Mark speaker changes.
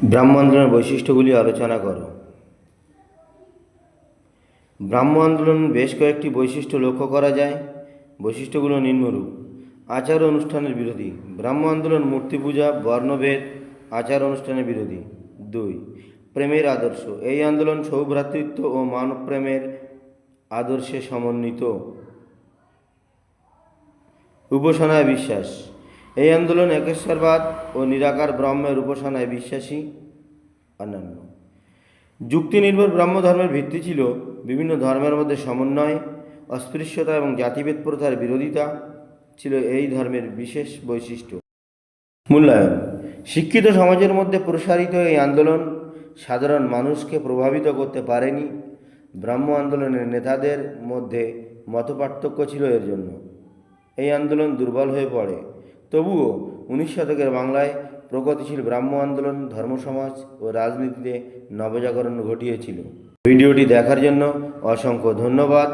Speaker 1: ব্রাহ্ম আন্দোলনের বৈশিষ্ট্যগুলি আলোচনা করো। ব্রাহ্ম আন্দোলন বেশ কয়েকটি বৈশিষ্ট্য লক্ষ্য করা যায়। বৈশিষ্ট্যগুলো নিম্নরূপ। আচার অনুষ্ঠানের বিরোধী। ব্রাহ্ম আন্দোলন মূর্তি পূজা, বর্ণভেদ, আচার অনুষ্ঠানের বিরোধী। দুই, প্রেমের আদর্শ। এই আন্দোলন সৌভ্রাতৃত্ব ও মানবপ্রেমের আদর্শে সমন্বিত। উপাসনায় বিশ্বাস। এই আন্দোলন একেশ্বরবাদ ও নিরাকার ব্রহ্মের উপাসনায় বিশ্বাসী অন্যান্য যুক্তি নির্ভর ব্রাহ্ম ধর্মের ভিত্তি ছিল বিভিন্ন ধর্মের মধ্যে সমন্বয়, অস্পৃশ্যতা এবং জাতিভেদ প্রথার বিরোধিতা ছিল এই ধর্মের বিশেষ বৈশিষ্ট্য। মূল্যায়ন। শিক্ষিত সমাজের মধ্যে প্রসারিত এই আন্দোলন সাধারণ মানুষকে প্রভাবিত করতে পারেনি। ব্রাহ্ম আন্দোলনের নেতাদের মধ্যে মতপার্থক্য ছিল এর জন্য। এই আন্দোলন দুর্বল হয়ে পড়ে। তবুও উনিশ শতকের বাংলায় প্রগতিশীল ব্রাহ্ম আন্দোলন, ধর্মসমাজ ও রাজনীতিতে নবজাগরণ ঘটিয়েছিল। ভিডিওটি দেখার জন্য অসংখ্য ধন্যবাদ।